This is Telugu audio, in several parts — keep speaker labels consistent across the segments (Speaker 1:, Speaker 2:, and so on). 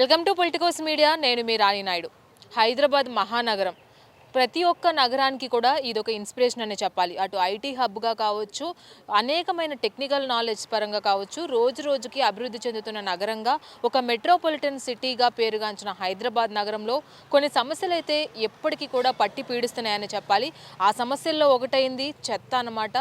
Speaker 1: వెల్కమ్ టు పొలిటికోస్ మీడియా నేను మీ రాణి నాయుడు. హైదరాబాద్ మహానగరం. ప్రతి ఒక్క నగరానికి కూడా ఇది ఒక ఇన్స్పిరేషన్ అనే చెప్పాలి. అటు ఐటీ హబ్గా కావచ్చు అనేకమైన టెక్నికల్ నాలెడ్జ్ పరంగా కావచ్చు రోజు రోజుకి అభివృద్ధి చెందుతున్న నగరంగా ఒక మెట్రోపాలిటన్ సిటీగా పేరుగాంచిన హైదరాబాద్ నగరంలో కొన్ని సమస్యలు అయితే ఎప్పటికీ కూడా పట్టి పీడిస్తున్నాయని చెప్పాలి. ఆ సమస్యల్లో ఒకటైంది చెత్త అన్నమాట.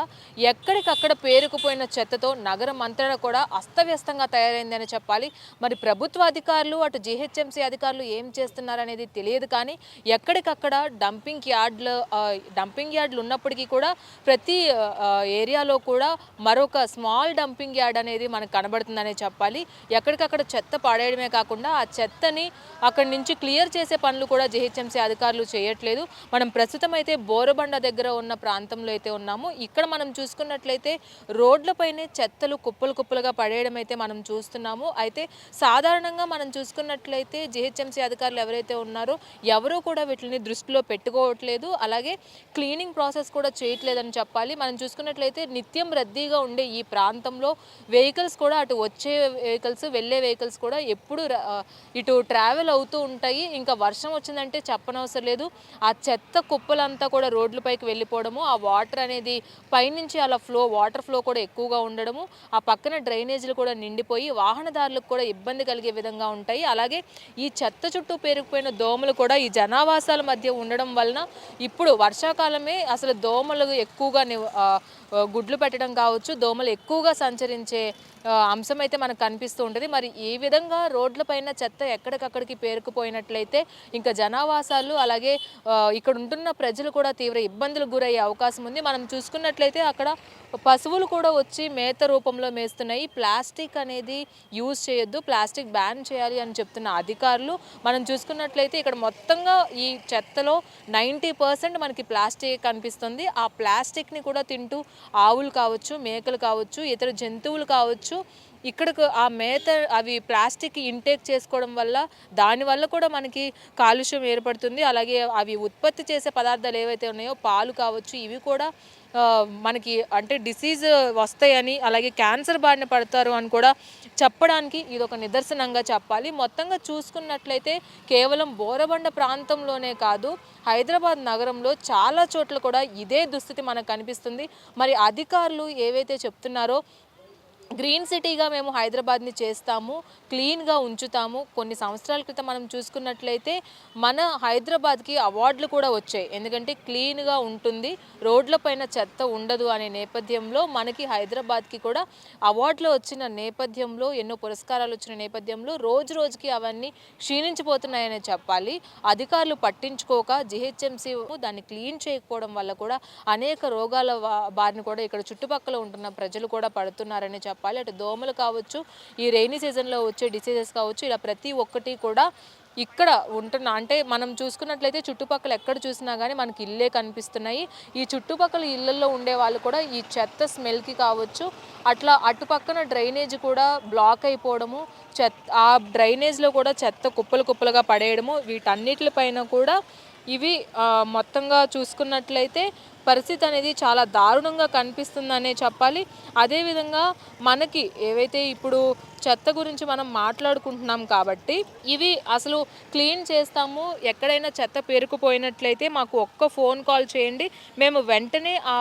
Speaker 1: ఎక్కడికక్కడ పేరుకుపోయిన చెత్తతో నగరం అంతటా కూడా అస్తవ్యస్తంగా తయారైంది అని చెప్పాలి. మరి ప్రభుత్వ అధికారులు అటు జిహెచ్ఎంసీ అధికారులు ఏం చేస్తున్నారనేది తెలియదు కానీ ఎక్కడికక్కడ డంప్ డంపింగ్ యార్డ్లు డంపింగ్ యార్డ్లు ఉన్నప్పటికీ కూడా ప్రతి ఏరియాలో కూడా మరొక స్మాల్ డంపింగ్ యార్డ్ అనేది మనకు కనబడుతుందనే చెప్పాలి. ఎక్కడికక్కడ చెత్త పడేయడమే కాకుండా ఆ చెత్తని అక్కడి నుంచి క్లియర్ చేసే పనులు కూడా జిహెచ్ఎంసీ అధికారులు చేయట్లేదు. మనం ప్రస్తుతం అయితే బోరబండ దగ్గర ఉన్న ప్రాంతంలో అయితే ఉన్నాము. ఇక్కడ మనం చూసుకున్నట్లయితే రోడ్లపైనే చెత్తలు కుప్పలు కుప్పలుగా పడేయడం అయితే మనం చూస్తున్నాము. అయితే సాధారణంగా మనం చూసుకున్నట్లయితే జిహెచ్ఎంసీ అధికారులు ఎవరైతే ఉన్నారో ఎవరూ కూడా వీటిని దృష్టిలో పెట్టుకోవట్లేదు అలాగే క్లీనింగ్ ప్రాసెస్ కూడా చేయట్లేదని చెప్పాలి. మనం చూసుకున్నట్లయితే నిత్యం రద్దీగా ఉండే ఈ ప్రాంతంలో వెహికల్స్ కూడా అటు వచ్చే వెహికల్స్ వెళ్ళే వెహికల్స్ కూడా ఎప్పుడు ఇటు ట్రావెల్ అవుతూ ఉంటాయి. ఇంకా వర్షం వచ్చిందంటే చెప్పనవసరం లేదు. ఆ చెత్త కుప్పలంతా కూడా రోడ్లపైకి వెళ్ళిపోవడము ఆ వాటర్ అనేది పైనుంచి అలా ఫ్లో వాటర్ ఫ్లో కూడా ఎక్కువగా ఉండడము ఆ పక్కన డ్రైనేజీలు కూడా నిండిపోయి వాహనదారులకు కూడా ఇబ్బంది కలిగే విధంగా ఉంటాయి. అలాగే ఈ చెత్త చుట్టూ పేరుకుపోయిన దోమలు కూడా ఈ జనావాసాల మధ్య ఉండడం వలన ఇప్పుడు వర్షాకాలమే అసలు దోమలు ఎక్కువగా నివ- గుడ్లు పెట్టడం కావచ్చు దోమలు ఎక్కువగా సంచరించే అంశం అయితే మనకు కనిపిస్తూ ఉంటుంది. మరి ఈ విధంగా రోడ్లపైన చెత్త ఎక్కడికక్కడికి పేరుకుపోయినట్లయితే ఇంకా జనావాసాలు అలాగే ఇక్కడ ఉంటున్న ప్రజలు కూడా తీవ్ర ఇబ్బందులకు గురయ్యే అవకాశం ఉంది. మనం చూసుకున్నట్లయితే అక్కడ పశువులు కూడా వచ్చి మేత రూపంలో మేస్తున్నాయి. ప్లాస్టిక్ అనేది యూజ్ చేయొద్దు ప్లాస్టిక్ బ్యాన్ చేయాలి అని చెప్తున్న అధికారులు. మనం చూసుకున్నట్లయితే ఇక్కడ మొత్తంగా ఈ చెత్తలో నైంటీ పర్సెంట్ మనకి ప్లాస్టిక్ కనిపిస్తుంది. ఆ ప్లాస్టిక్ని కూడా తింటూ ఆవులు కావచ్చు మేకలు కావచ్చు ఇతర జంతువులు కావచ్చు ఇక్కడకు ఆ మేత అవి ప్లాస్టిక్ ఇంటేక్ చేసుకోవడం వల్ల దానివల్ల కూడా మనకి కాలుష్యం ఏర్పడుతుంది. అలాగే అవి ఉత్పత్తి చేసే పదార్థాలు ఏవైతే ఉన్నాయో పాలు కావచ్చు ఇవి కూడా మనకి అంటే డిసీజ్ వస్తాయని అలాగే క్యాన్సర్ బారిన పడతారు అని కూడా చెప్పడానికి ఇది ఒక నిదర్శనంగా చెప్పాలి. మొత్తంగా చూసుకున్నట్లయితే కేవలం బోరబండ ప్రాంతంలోనే కాదు హైదరాబాద్ నగరంలో చాలా చోట్ల కూడా ఇదే దుస్థితి మనకు కనిపిస్తుంది. మరి అధికారులు ఏవైతే చెప్తున్నారో గ్రీన్ సిటీగా మేము హైదరాబాద్ని చేస్తాము క్లీన్గా ఉంచుతాము. కొన్ని సంవత్సరాల క్రితం మనం చూసుకున్నట్లయితే మన హైదరాబాద్కి అవార్డులు కూడా వచ్చాయి. ఎందుకంటే క్లీన్గా ఉంటుంది రోడ్లపైన చెత్త ఉండదు అనే నేపథ్యంలో మనకి హైదరాబాద్కి కూడా అవార్డులు వచ్చిన నేపథ్యంలో ఎన్నో పురస్కారాలు వచ్చిన నేపథ్యంలో రోజు రోజుకి అవన్నీ క్షీణించిపోతున్నాయనే చెప్పాలి. అధికారులు పట్టించుకోక జిహెచ్ఎంసీ దాన్ని క్లీన్ చేయకపోవడం వల్ల కూడా అనేక రోగాల బారిని బారిన కూడా ఇక్కడ చుట్టుపక్కల ఉంటున్న ప్రజలు కూడా పడుతున్నారని చెప్పాలి. అటు దోమలు కావచ్చు ఈ రెయినీ సీజన్లో వచ్చే డిసీజెస్ కావచ్చు ఇలా ప్రతి ఒక్కటి కూడా ఇక్కడ ఉంటున్న. అంటే మనం చూసుకున్నట్లయితే చుట్టుపక్కల ఎక్కడ చూసినా కానీ మనకి ఇల్లే కనిపిస్తున్నాయి. ఈ చుట్టుపక్కల ఇళ్ళల్లో ఉండే వాళ్ళు కూడా ఈ చెత్త స్మెల్కి కావచ్చు అట్లా అటుపక్కన డ్రైనేజ్ కూడా బ్లాక్ అయిపోవడము చెత్త ఆ డ్రైనేజ్లో కూడా చెత్త కుప్పలు కుప్పలుగా పడేయడము వీటన్నిటిపైన కూడా ఇవి మొత్తంగా చూసుకున్నట్లయితే పరిస్థితి అనేది చాలా దారుణంగా కనిపిస్తుందనే చెప్పాలి. అదేవిధంగా మనకి ఏవైతే ఇప్పుడు చెత్త గురించి మనం మాట్లాడుకుంటున్నాం కాబట్టి ఇవి అసలు క్లీన్ చేస్తాము ఎక్కడైనా చెత్త పేరుకుపోయినట్లయితే మాకు ఒక్క ఫోన్ కాల్ చేయండి. మేము వెంటనే ఆ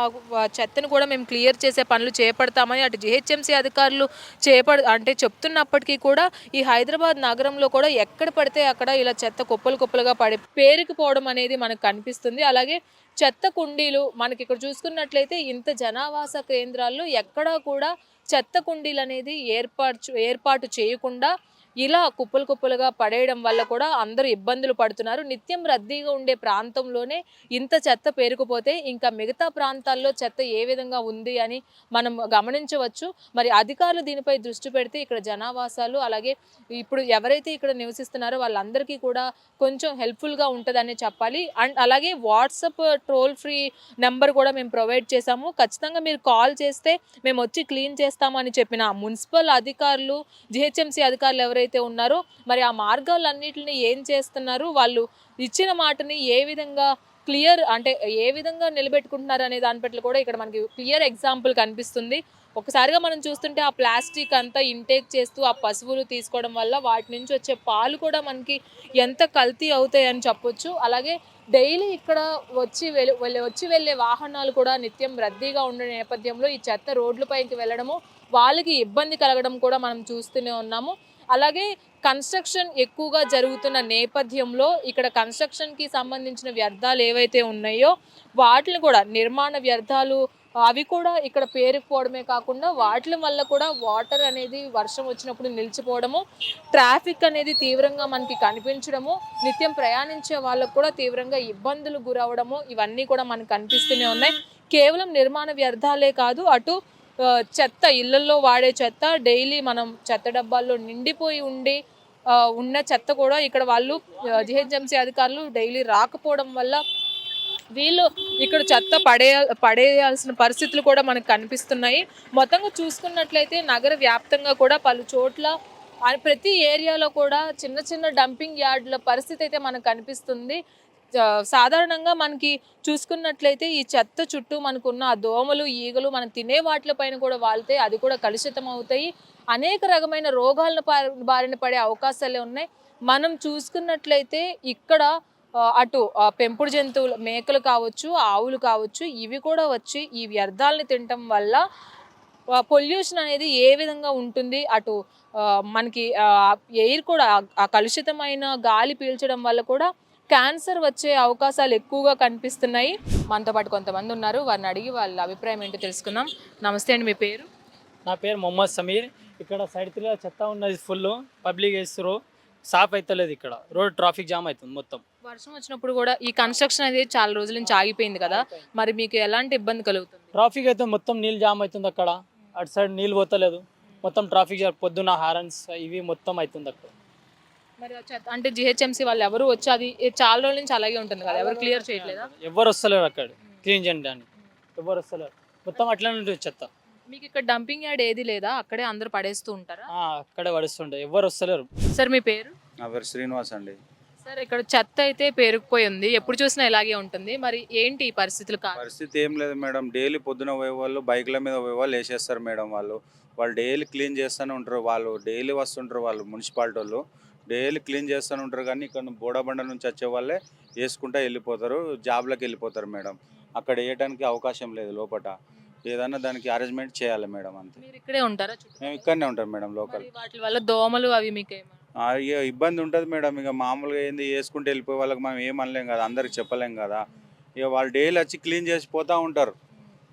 Speaker 1: చెత్తను కూడా మేము క్లియర్ చేసే పనులు చేపడతామని అటు జిహెచ్ఎంసీ అధికారులు చేపడ అంటే చెప్తున్నప్పటికీ కూడా ఈ హైదరాబాద్ నగరంలో కూడా ఎక్కడ పడితే అక్కడ ఇలా చెత్త కుప్పలు కుప్పలుగా పడి పేరుకుపోవడం అనేది మనకు కనిపిస్తుంది. అలాగే చెత్త కుండీలు మనకి ఇక్కడ చూసుకున్నట్లయితే ఇంత జనావాస కేంద్రాల్లో ఎక్కడా కూడా చెత్త కుండీలు అనేది ఏర్పాటు ఏర్పాటు చేయకుండా ఇలా కుప్పలు కుప్పలుగా పడేయడం వల్ల కూడా అందరూ ఇబ్బందులు పడుతున్నారు. నిత్యం రద్దీగా ఉండే ప్రాంతంలోనే ఇంత చెత్త పేరుకుపోతే ఇంకా మిగతా ప్రాంతాల్లో చెత్త ఏ విధంగా ఉంది అని మనం గమనించవచ్చు. మరి అధికారులు దీనిపై దృష్టి పెడితే ఇక్కడ జనావాసాలు అలాగే ఇప్పుడు ఎవరైతే ఇక్కడ నివసిస్తున్నారో వాళ్ళందరికీ కూడా కొంచెం హెల్ప్ఫుల్గా ఉంటుందని చెప్పాలి. అండ్ అలాగే వాట్సాప్ ట్రోల్ ఫ్రీ నెంబర్ కూడా మేము ప్రొవైడ్ చేశాము. ఖచ్చితంగా మీరు కాల్ చేస్తే మేము వచ్చి క్లీన్ చేస్తామని చెప్పిన మున్సిపల్ అధికారులు జిహెచ్ఎంసీ అధికారులు ఎవరైతే ఉన్నారో మరి ఆ మార్గాలన్నింటిని ఏం చేస్తున్నారు? వాళ్ళు ఇచ్చిన మాటని ఏ విధంగా క్లియర్ అంటే ఏ విధంగా నిలబెట్టుకుంటున్నారు అనే దాని పట్ల కూడా ఇక్కడ మనకి క్లియర్ ఎగ్జాంపుల్ కనిపిస్తుంది. ఒకసారిగా మనం చూస్తుంటే ఆ ప్లాస్టిక్ అంతా ఇంటేక్ చేస్తూ ఆ పశువులు తీసుకోవడం వల్ల వాటి నుంచి వచ్చే పాలు కూడా మనకి ఎంత కల్తీ అవుతాయని చెప్పొచ్చు. అలాగే డైలీ ఇక్కడ వచ్చి వెళ్ళి వెళ్ళి- వచ్చి వెళ్ళే వాహనాలు కూడా నిత్యం రద్దీగా ఉండే నేపథ్యంలో ఈ చెత్త రోడ్లపైకి వెళ్ళడము వాళ్ళకి ఇబ్బంది కలగడం కూడా మనం చూస్తూనే ఉన్నాము. అలాగే కన్స్ట్రక్షన్ ఎక్కువగా జరుగుతున్న నేపథ్యంలో ఇక్కడ కన్స్ట్రక్షన్కి సంబంధించిన వ్యర్థాలు ఏవైతే ఉన్నాయో వాటిని కూడా నిర్మాణ వ్యర్థాలు అవి కూడా ఇక్కడ పేరుకుపోవడమే కాకుండా వాటి వల్ల కూడా వాటర్ అనేది వర్షం వచ్చినప్పుడు నిలిచిపోవడము ట్రాఫిక్ అనేది తీవ్రంగా మనకి కనిపించడము నిత్యం ప్రయాణించే వాళ్ళకు కూడా తీవ్రంగా ఇబ్బందులు గురవడము ఇవన్నీ కూడా మనకు కనిపిస్తూనే ఉన్నాయి. కేవలం నిర్మాణ వ్యర్థాలే కాదు అటు చెత్త ఇళ్ళలో వాడే చెత్త డైలీ మనం చెత్త డబ్బాల్లో నిండిపోయి ఉండి ఉన్న చెత్త కూడా ఇక్కడ వాళ్ళు జిహెచ్ఎంసీ అధికారులు డైలీ రాకపోవడం వల్ల వీళ్ళు ఇక్కడ చెత్త పడే పడేయాల్సిన పరిస్థితులు కూడా మనకు కనిపిస్తున్నాయి. మొత్తంగా చూసుకున్నట్లయితే నగర వ్యాప్తంగా కూడా పలు చోట్ల ఆ ప్రతి ఏరియాలో కూడా చిన్న చిన్న డంపింగ్ యార్డుల పరిస్థితి అయితే మనకు కనిపిస్తుంది. సాధారణంగా మనకి చూసుకున్నట్లయితే ఈ చెత్త చుట్టూ మనకున్న ఆ దోమలు ఈగలు మనం తినే వాటిపైన కూడా వాళ్తే అది కూడా కలుషితం అవుతాయి. అనేక రకమైన రోగాలను బారిన పడే అవకాశాలే ఉన్నాయి. మనం చూసుకున్నట్లయితే ఇక్కడ అటు పెంపుడు జంతువులు మేకలు కావచ్చు ఆవులు కావచ్చు ఇవి కూడా వచ్చి ఈ వ్యర్థాలని తినటం వల్ల పొల్యూషన్ అనేది ఏ విధంగా ఉంటుంది అటు మనకి ఎయిర్ కూడా ఆ కలుషితమైన గాలి పీల్చడం వల్ల కూడా క్యాన్సర్ వచ్చే అవకాశాలు ఎక్కువగా కనిపిస్తున్నాయి. మనతో పాటు కొంతమంది ఉన్నారు. వారిని అడిగి వాళ్ళ అభిప్రాయం ఏంటో తెలుసుకుందాం. నమస్తే అండి మీ పేరు?
Speaker 2: నా పేరు మొహమ్మద్ సమీర్. ఇక్కడ సైడ్ తిరిగా చెత్త ఉన్నది ఫుల్ పబ్లిక్ వేస్తారు సాఫ్ అవుతలేదు ఇక్కడ. రోడ్ ట్రాఫిక్ జామ్ అవుతుంది మొత్తం.
Speaker 1: వర్షం వచ్చినప్పుడు కూడా ఈ కన్స్ట్రక్షన్ అనేది చాలా రోజుల నుంచి ఆగిపోయింది కదా. మరి మీకు ఎలాంటి ఇబ్బంది కలుగుతుంది?
Speaker 2: ట్రాఫిక్ అయితే మొత్తం నీళ్ళు జామ్ అవుతుంది అక్కడ. అటు సైడ్ నీళ్ళు పోతలేదు. మొత్తం ట్రాఫిక్ జామ్ పొద్దున్న హారన్స్ ఇవి మొత్తం అవుతుంది అక్కడ.
Speaker 1: మరి ఆ చెత్త- అంటే జిహెచ్ఎంసీ వాళ్ళు ఎవరు వచ్చి అది ఇది చాలా రోజుల నుంచి అలాగే ఉంటుంది కదా ఎవరు క్లియర్ చేయట్లేదా?
Speaker 2: ఎవరు వస్తలేరు అక్కడ క్లీన్ చేయడానికి. ఎవరు వస్తలేరు. మొత్తం అట్లనే ఉంటుంది చెత్త.
Speaker 1: మీకు ఇక్కడ డంపింగ్ యార్డ్ ఏది లేదా? అక్కడే అందరూ పడేస్తూ ఉంటారా?
Speaker 2: ఆ, అక్కడే పడుస్తుండే ఎవరు వస్తలేరు.
Speaker 1: సార్ మీ పేరు?
Speaker 3: నా పేరు శ్రీనివాస్ అండి.
Speaker 1: సార్ ఇక్కడ చెత్త అయితే పేరుకుపోయి ఉంది. ఎప్పుడు చూసినా ఇలాగే ఉంటుంది. మరి ఏంటి ఈ పరిస్థితులు కాదు?
Speaker 3: పరిస్థితి ఏం లేదు మేడం. డైలీ పొద్దున పోయే వాళ్ళు బైక్ల మీద పోయే వాళ్ళు వేసేస్తారు మేడం వాళ్ళు. వాళ్ళు డైలీ క్లీన్ చేస్తూనే ఉంటారు వాళ్ళు. డైలీ వస్తుంటారు వాళ్ళు మున్సిపాలిటీ వాళ్ళు. డైలీ క్లీన్ చేస్తూనే ఉంటారు కానీ ఇక్కడ బోడబండ నుంచి వచ్చే వాళ్ళే వేసుకుంటా వెళ్ళిపోతారు జాబ్లకు వెళ్ళిపోతారు మేడం. అక్కడ వేయడానికి అవకాశం లేదు లోపల ఏదన్నా దానికి అరేంజ్మెంట్ చేయాలి మేడం అంతే.
Speaker 1: ఇక్కడే ఉంటారా?
Speaker 3: మేము ఇక్కడనే ఉంటాం మేడం లోకల్.
Speaker 1: వాటి వల్ల దోమలు అవి మీకు
Speaker 3: ఇబ్బంది ఉంటుంది మేడం. ఇక మామూలుగా ఏంది వేసుకుంటూ వెళ్ళిపోయే వాళ్ళకి మనం ఏం అనలేం కదా అందరికి చెప్పలేం కదా. ఇక వాళ్ళు డైలీ వచ్చి క్లీన్ చేసి పోతూ ఉంటారు.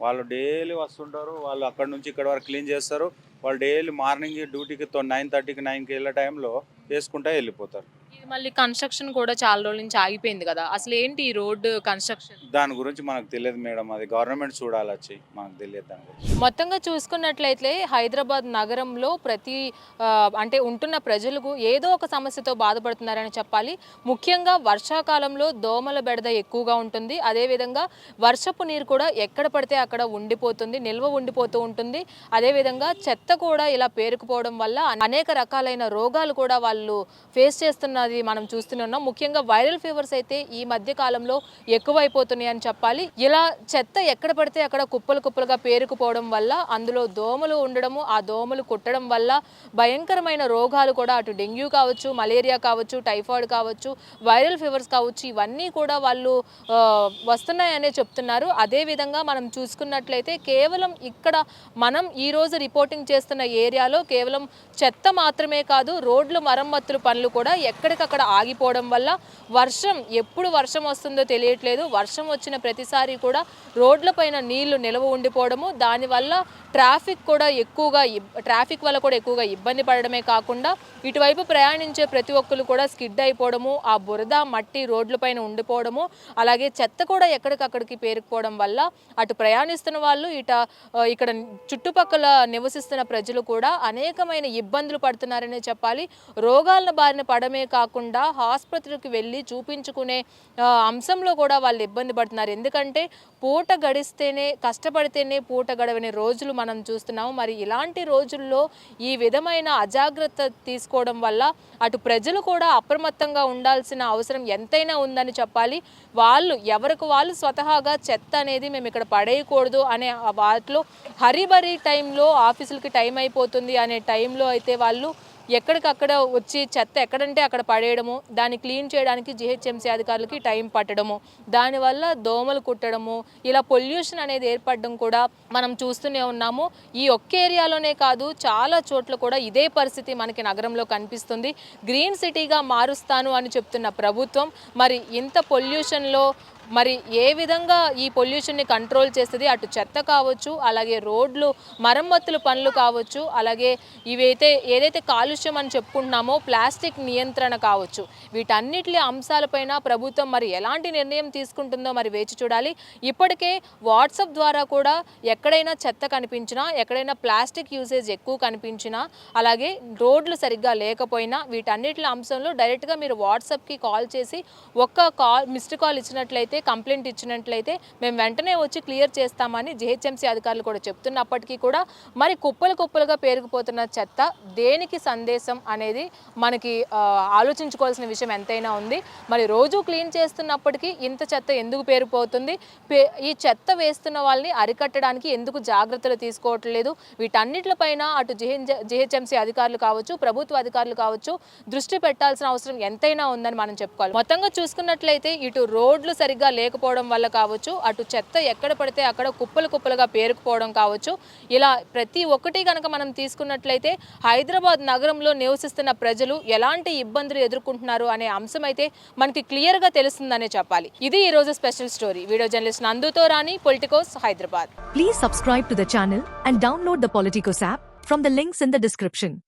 Speaker 3: వాళ్ళు డైలీ వస్తుంటారు వాళ్ళు అక్కడ నుంచి ఇక్కడ వరకు క్లీన్ చేస్తారు. వాళ్ళు డైలీ మార్నింగ్ డ్యూటీకి నైన్ థర్టీకి నైన్కి వెళ్ళే టైంలో వేసుకుంటా వెళ్ళిపోతారు.
Speaker 1: మళ్ళీ కన్స్ట్రక్షన్ కూడా చాలా రోజుల నుంచి ఆగిపోయింది కదా. అసలు ఏంటి ఈ రోడ్డు కన్స్ట్రక్షన్
Speaker 3: దాని గురించి మనకు తెలియదు మేడం. అది గవర్నమెంట్ చూడాలి వచ్చి. మనకు తెలియదు దాని గురించి.
Speaker 1: మొత్తంగా చూసుకున్నట్లయితే హైదరాబాద్ నగరంలో ప్రతి ఆ, అంటే ఉంటున్న ప్రజలకు ఏదో ఒక సమస్యతో బాధపడుతున్నారని చెప్పాలి. ముఖ్యంగా వర్షాకాలంలో దోమల బెడద ఎక్కువగా ఉంటుంది. అదేవిధంగా వర్షపు నీరు కూడా ఎక్కడ పడితే అక్కడ ఉండిపోతుంది నిల్వ ఉండిపోతూ ఉంటుంది. అదేవిధంగా చెత్త కూడా ఇలా పేరుకుపోవడం వల్ల అనేక రకాలైన రోగాలు కూడా వాళ్ళు ఫేస్ చేస్తున్నది మనం చూస్తూనే ఉన్నాం. ముఖ్యంగా వైరల్ ఫీవర్స్ అయితే ఈ మధ్య కాలంలో ఎక్కువైపోతున్నాయి అని చెప్పాలి. ఇలా చెత్త ఎక్కడ పడితే అక్కడ కుప్పలు కుప్పలుగా పేరుకుపోవడం వల్ల అందులో దోమలు ఉండడము ఆ దోమలు కుట్టడం వల్ల భయంకరమైన రోగాలు కూడా అటు డెంగ్యూ కావచ్చు మలేరియా కావచ్చు టైఫాయిడ్ కావచ్చు వైరల్ ఫీవర్స్ కావచ్చు ఇవన్నీ కూడా వాళ్ళు వస్తున్నాయనే చెప్తున్నారు. అదేవిధంగా మనం చూసుకున్నట్లయితే కేవలం ఇక్కడ మనం ఈ రోజు రిపోర్టింగ్ చేస్తున్న ఏరియాలో కేవలం చెత్త మాత్రమే కాదు రోడ్లు మరమ్మతులు పనులు కూడా ఎక్కడికి అక్కడ ఆగిపోవడం వల్ల వర్షం ఎప్పుడు వర్షం వస్తుందో తెలియట్లేదు. వర్షం వచ్చిన ప్రతిసారి కూడా రోడ్లపైన నీళ్ళు నిలవ ఉండిపోవడము దానివల్ల ట్రాఫిక్ కూడా ఎక్కువగా ట్రాఫిక్ వల్ల కూడా ఎక్కువగా ఇబ్బంది పడడమే కాకుండా ఇటువైపు ప్రయాణించే ప్రతి ఒక్కరు కూడా స్కిడ్ అయిపోవడము ఆ బురద మట్టి రోడ్లపైన ఉండిపోవడము అలాగే చెత్త కూడా ఎక్కడికక్కడికి పేరుకుపోవడం వల్ల అటు ప్రయాణిస్తున్న వాళ్ళు ఇట ఇక్కడ చుట్టుపక్కల నివసిస్తున్న ప్రజలు కూడా అనేకమైన ఇబ్బందులు పడుతున్నారనే చెప్పాలి. రోగాల బారిన పడమే కాకుండా ఆసుపత్రికి వెళ్ళి చూపించుకునే అంశంలో కూడా వాళ్ళు ఇబ్బంది పడుతున్నారు. ఎందుకంటే పూట గడిస్తేనే కష్టపడితేనే పూట గడవని రోజులు మనం చూస్తున్నాము. మరి ఇలాంటి రోజుల్లో ఈ విధమైన అజాగ్రత్త తీసుకోవడం వల్ల అటు ప్రజలు కూడా అప్రమత్తంగా ఉండాల్సిన అవసరం ఎంతైనా ఉందని చెప్పాలి. వాళ్ళు ఎవరికి వాళ్ళు స్వతహాగా చెత్త అనేది మేము ఇక్కడ పడేయకూడదు అనే వాటిలో హరిబరి టైంలో ఆఫీసులకి టైం అయిపోతుంది అనే టైంలో అయితే వాళ్ళు ఎక్కడికక్కడ వచ్చి చెత్త ఎక్కడంటే అక్కడ పడేయడము దాన్ని క్లీన్ చేయడానికి జిహెచ్ఎంసీ అధికారులకి టైం పట్టడము దానివల్ల దోమలు కుట్టడము ఇలా పొల్యూషన్ అనేది ఏర్పడడం కూడా మనం చూస్తూనే ఉన్నాము. ఈ ఒక్క ఏరియాలోనే కాదు చాలా చోట్ల కూడా ఇదే పరిస్థితి మనకి నగరంలో కనిపిస్తుంది. గ్రీన్ సిటీగా మారుస్తాను అని చెప్తున్న ప్రభుత్వం మరి ఇంత పొల్యూషన్లో మరి ఏ విధంగా ఈ పొల్యూషన్ని కంట్రోల్ చేస్తుంది? అటు చెత్త కావచ్చు అలాగే రోడ్లు మరమ్మతుల పనులు కావచ్చు అలాగే ఇవైతే ఏదైతే కాలుష్యం అని చెప్పుకుంటున్నామో ప్లాస్టిక్ నియంత్రణ కావచ్చు. వీటన్నిటి అంశాలపైన ప్రభుత్వం మరి ఎలాంటి నిర్ణయం తీసుకుంటుందో మరి వేచి చూడాలి. ఇప్పటికే వాట్సాప్ ద్వారా కూడా ఎక్కడైనా చెత్త కనిపించినా ఎక్కడైనా ప్లాస్టిక్ యూసేజ్ ఎక్కువ కనిపించినా అలాగే రోడ్లు సరిగ్గా లేకపోయినా వీటన్నిటి అంశంలో డైరెక్ట్గా మీరు వాట్సాప్కి కాల్ చేసి ఒక్క కాల్ మిస్డ్ కాల్ ఇచ్చినట్లయితే కంప్లైంట్ ఇచ్చినట్లయితే మేము వెంటనే వచ్చి క్లియర్ చేస్తామని జిహెచ్ఎంసీ అధికారులు కూడా చెప్తున్నప్పటికీ కూడా మరి కుప్పలు కుప్పలుగా పేరుకుపోతున్న చెత్త దేనికి సందేశం అనేది మనకి ఆలోచించుకోవాల్సిన విషయం ఎంతైనా ఉంది. మరి రోజు క్లీన్ చేస్తున్నప్పటికీ ఇంత చెత్త ఎందుకు పేరుపోతుంది పే- ఈ చెత్త వేస్తున్న వాళ్ళని అరికట్టడానికి ఎందుకు జాగ్రత్తలు తీసుకోవట్లేదు? వీటన్నిటిపైన అటు జిహెచ్ఎంసీ అధికారులు కావచ్చు ప్రభుత్వ అధికారులు కావచ్చు దృష్టి పెట్టాల్సిన అవసరం ఎంతైనా ఉందని మనం చెప్పుకోవాలి. మొత్తంగా చూసుకున్నట్లయితే ఇటు రోడ్లు సరిగ్గా లేకపోవడం వల్ల కావచ్చు అటు చెత్త ఎక్కడ పడితే అక్కడ కుప్పలు కుప్పలుగా పేరుకుపోవడం కావచ్చు. ఇలా ప్రతి ఒక్కటి కనుక మనం తీసుకున్నట్లయితే హైదరాబాద్ నగరంలో నివసిస్తున్న ప్రజలు ఎలాంటి ఇబ్బందులు ఎదుర్కొంటున్నారు అనే అంశం అయితే మనకి క్లియర్గా తెలుస్తుందనే చెప్పాలి. ఇది ఈ రోజు స్పెషల్ స్టోరీ. వీడియో జర్నలిస్ట్ నందుతో రాని Politicos Hyderabad.
Speaker 4: Please subscribe to the channel and download the Politicos app from the links in the description